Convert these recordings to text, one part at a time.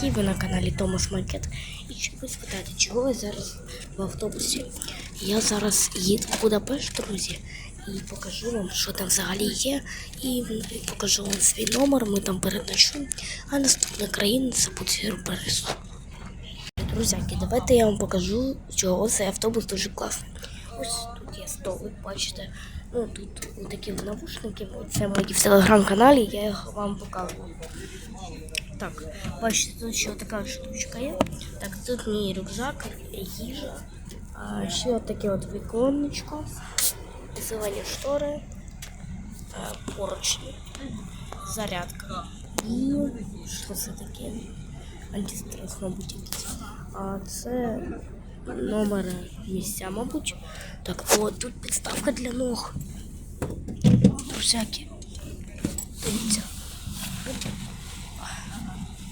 Сергій, ви на каналі Томас Маркет. І ви спитаєте, чого я зараз в автобусі? Я зараз їду в Будапешт, друзі, і покажу вам, що там взагалі є. І покажу вам свій номер, ми там переночуємо. А наступна країна це буде сюрприз. Друзяки, давайте я вам покажу, чого цей автобус дуже класний. Ось тут є столик, бачите. Ну тут такі навушники. Це мої в телеграм-каналі, я їх вам показую. Так, бачите, тут ще така штучка є. Так, тут мій рюкзак, їжа. А ще от таке от віконечко, зелені штори, а, поручні, зарядка. І що це таке? Антистрес, мабуть, якийсь. А це номер місця, мабуть. Так, о, тут підставка для ног. Всякі. Дивіться.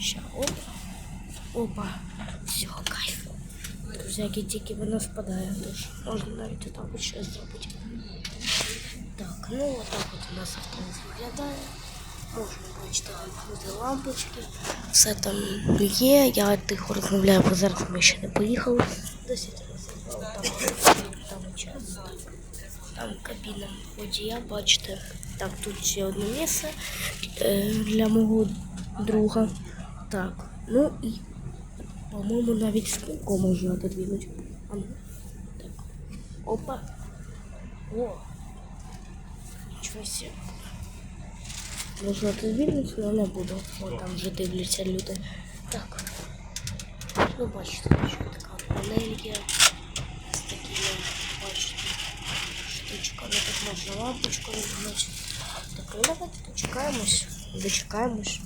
Ще оп. Опа. Все, кайф. Всякі тільки вона спадає, тож можна навіть отак от щось. Так, ну отак от у нас автобус виглядає. Можна бачити лампочки. Все там є. Я тихо розмовляю, бо зараз ми ще не поїхали. Досить розібрав там, там час. Там кабіна водія, бачите. Так, тут ще одне місце е, для мого друга. Так, ну і, по-моєму, навіть спинку можна отодвинути. А ну, так. Опа. О. Нічого себе. Можна отодвинути, але не буду. О, там вже дивляться люди. Так. Ну, бачите, що така от панель є. З такими, бачите, штучками. Тут можна лампочку розгнути. Так, ну давайте дочекаємось. Дочекаємось.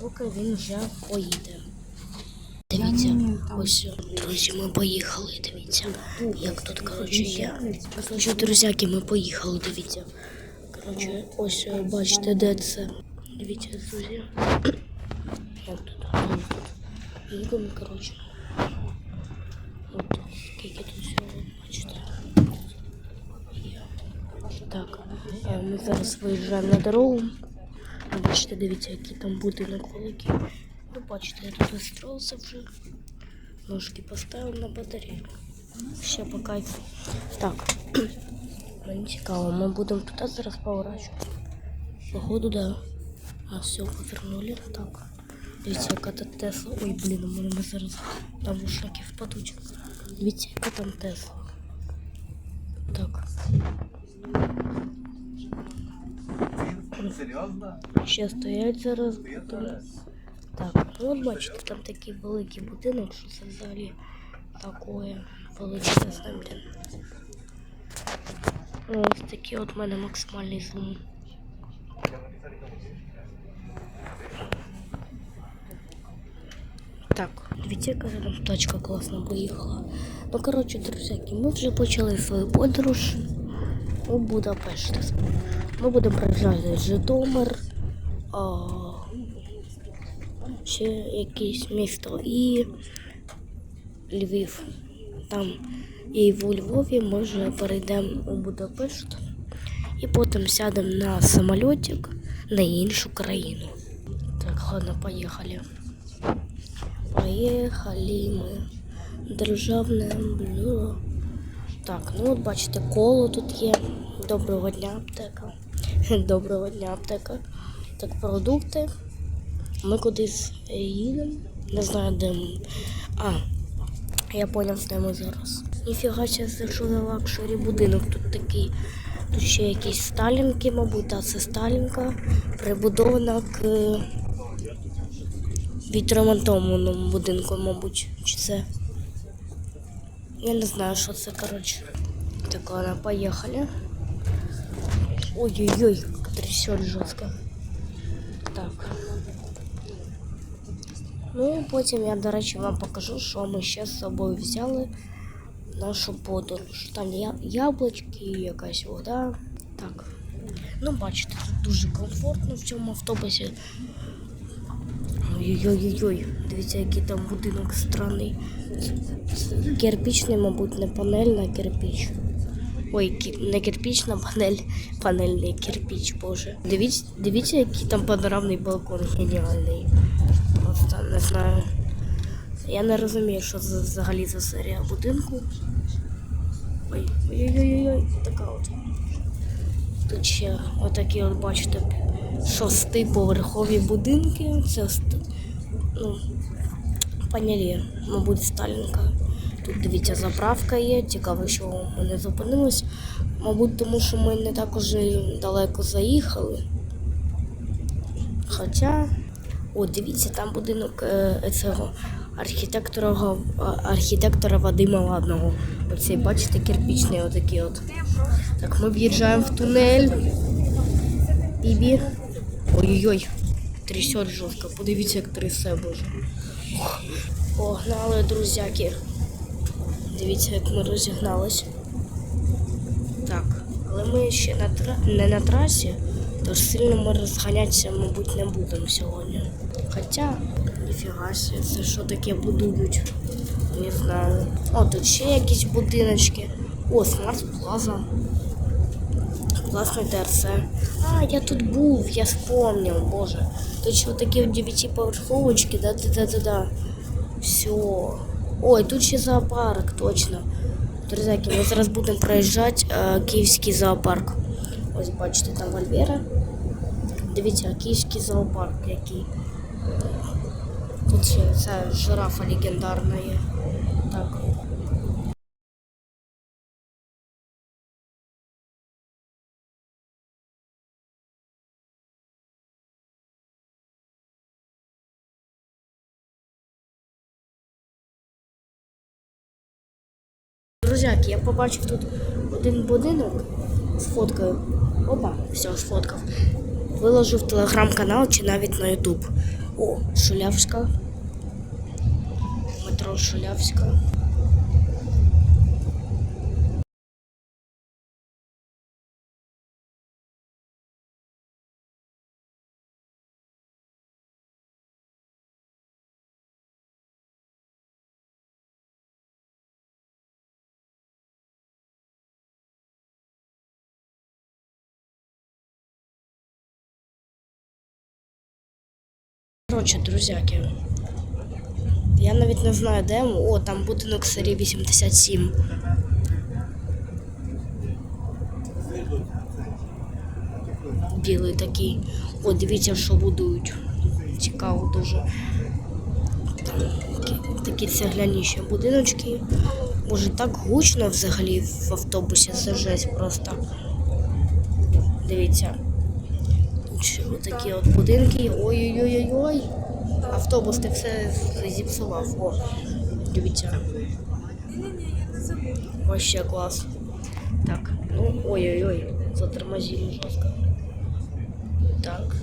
Поки він вже поїде. Дивіться, ось, друзі, ми поїхали, дивіться. Як тут, коротше, є. Коротше, друзяки, ми поїхали, дивіться. Коротше, ось е, бачите, де це. Дивіться, друзі. Тут? Ми тут Їдемо, коротше. От скільки тут всього, бачите. Так, е, ми зараз виїжджаємо на дорогу. Бачите, дивіться, який там будинок великий. Ну, бачите, я тут настроївся вже. Ножки поставив на батарею. Ще по кайфу. Так. Мені цікаво, ми будемо туди зараз поворачувати. Походу, да. А все, повернули. Так. Дивіться, яка тут Тесла. Ой, блін, у зараз навушники впадуть. Дивіться, яка там Тесла. Серйозно? Ще стоять зараз. будемо. Так, ну от бачите, там такий великий будинок, що це взагалі такое величезне, блін. Ось такий от в мене максимальний зум. Так, дивіться, яка там тачка класно поїхала. Ну, коротше, друзяки, ми вже почали свою подорож у Будапешт. Ми будемо проїжджати Житомир, а, ще якесь місто і Львів. Там і в Львові ми вже перейдемо у Будапешт і потім сядемо на самолітик на іншу країну. Так, ладно, поїхали. Поїхали ми. Державне блюдо. Так, ну от бачите, коло тут є. Доброго дня, аптека. Доброго дня, аптека. Так, продукти. Ми кудись їдемо. Не знаю, де ми. А, я поняв, де ми зараз. Ніфіга що за лакшері будинок тут такий. Тут ще якісь сталінки, мабуть, та це сталінка. Прибудована к е, відремонтованому будинку, мабуть. Чи це? Я не знаю, що це, коротше. Так, ладно, поїхали. Ой-ой-ой, трясет жорстко. Так. Ну, потім я, до речі, вам покажу, що ми ще з собою взяли в нашу подорож. Там я, яблучки, якась вода. Так. Ну, бачите, тут дуже комфортно в цьому автобусі. Ой-ой-ой, дивіться, який там будинок странний. Кирпічний, мабуть, не панель, а кирпіч. Ой, не кирпічна панель, панельний кирпіч, боже. Дивіться, дивіться, який там панорамний балкон геніальний. Просто не знаю. Я не розумію, що це взагалі за серія будинку. Ой, ой-ой-ой, така от. Тут ще отакі от, бачите, шостиповерхові будинки. Це ну, панелі, мабуть, Сталінка. Тут дивіться, заправка є. Цікаво, що ми не зупинились. Мабуть, тому що ми не так уже далеко заїхали. Хоча, о, дивіться, там будинок е, цього архітектора, архітектора Вадима Ладного. Оцей, бачите, кирпічний отакий от. Так, ми в'їжджаємо в тунель. Бібі. Ой-ой-ой. Трясет жорстко. Подивіться, як трясе, боже. Погнали, друзяки. Дивіться, як ми розігнались. Так, але ми ще на тра... не на трасі, тож сильно ми розганятися, мабуть, не будемо сьогодні. Хоча, ніфіга себе, це що таке будують? Не знаю. О, тут ще якісь будиночки. О, смарт плаза. Класний ТРЦ. А, я тут був, я вспомнив, боже. Тут ще такі от дев'ятиповерховочки, да-да-да-да-да. Все. Ой, тут ще зоопарк, точно. Друзяки, ми зараз будемо проїжджати е, київський зоопарк. Ось бачите, там Вольвера. Дивіться, київський зоопарк який. Тут ще ця жирафа легендарна є. Друзяки, я побачив тут один будинок з фоткою. Опа, все, сфоткав. Виложу в телеграм-канал чи навіть на Ютуб. О, Шулявська. Метро Шулявська. Коротше, друзяки. Я навіть не знаю, де. О, там будинок серії 87. Білий такий. О, дивіться, що будують. Цікаво дуже. Такі, такі цегляніші будиночки. Може так гучно взагалі в автобусі це жесть просто. Дивіться. Тут отакі такі от будинки. Ой-ой-ой-ой. Автобус ти все зіпсував. О, дивіться. Вообще клас. Так, ну ой-ой-ой, затормозили жорстко. Так.